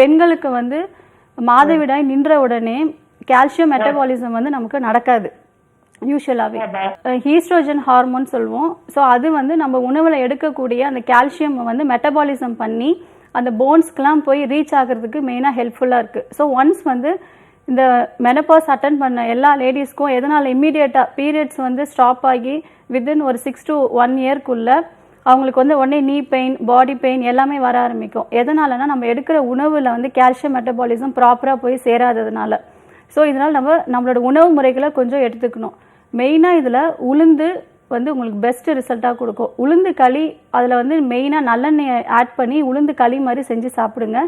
பெண்களுக்கு வந்து மாதவிடாய் நின்ற உடனே கால்சியம் மெட்டபாலிசம் வந்து நமக்கு நடக்காது. யூஸ்வலாகவே ஹீஸ்ட்ரோஜன் ஹார்மோன் சொல்லுவோம் ஸோ அது வந்து நம்ம உணவில் எடுக்கக்கூடிய அந்த கால்சியம் வந்து மெட்டபாலிசம் பண்ணி அந்த போன்ஸ்க்கெலாம் போய் ரீச் ஆகிறதுக்கு மெயினாக ஹெல்ப்ஃபுல்லாக இருக்குது ஸோ ஒன்ஸ் வந்து இந்த மெனப்பாஸ் அட்டன் பண்ண எல்லா லேடிஸ்க்கும் எதனால் இம்மீடியட்டாக பீரியட்ஸ் வந்து ஸ்டாப் ஆகி வித்தின் ஒரு சிக்ஸ் to ஒன் இயர்க்குள்ளே அவங்களுக்கு வந்து உடனே நீ பெயின் பாடி பெயின் எல்லாமே வர ஆரம்பிக்கும். எதனாலனா நம்ம எடுக்கிற உணவில் வந்து கால்சியம் மெட்டபாலிசம் ப்ராப்பராக போய் சேராததுனால. ஸோ இதனால் நம்ம நம்மளோட உணவு முறைகளை கொஞ்சம் எடுத்துக்கணும். மெயினாக இதில் உளுந்து வந்து உங்களுக்கு பெஸ்ட்டு ரிசல்ட்டாக கொடுக்கும். உளுந்து களி அதில் வந்து மெயினாக நல்லெண்ணெயை ஆட் பண்ணி உளுந்து களி மாதிரி செஞ்சு சாப்பிடுங்க.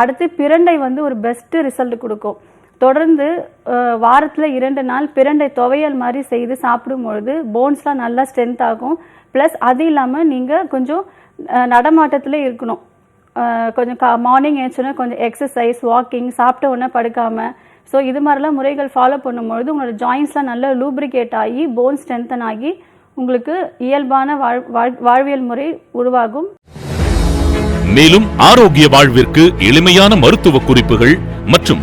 அடுத்து பிரண்டை வந்து ஒரு பெஸ்ட்டு ரிசல்ட் கொடுக்கும். தொடர்ந்து வாரத்தில் இரண்டு நாள் பிரண்டை துவையல் மாதிரி செய்து சாப்பிடும்பொழுது போன்ஸ்லாம் நல்லா ஸ்ட்ரென்த் ஆகும். ப்ளஸ் அது இல்லாமல் நீங்கள் கொஞ்சம் நடமாட்டத்தில் இருக்கணும். கொஞ்சம் கா மார்னிங் ஏஞ்சோன்னா கொஞ்சம் எக்ஸசைஸ் வாக்கிங் சாப்பிட்ட உடனே படுக்காமல் ஸோ இது மாதிரிலாம் முறைகள் ஃபாலோ பண்ணும்பொழுது உங்களோட ஜாயின்ஸ்லாம் நல்லா லூப்ரிகேட் ஆகி போன் ஸ்ட்ரென்தன் ஆகி உங்களுக்கு இயல்பான வாழ் வாழ்- வாழ்வியல் முறை உருவாகும். மேலும் ஆரோக்கிய வாழ்விற்கு எளிமையான மருத்துவ குறிப்புகள் மற்றும்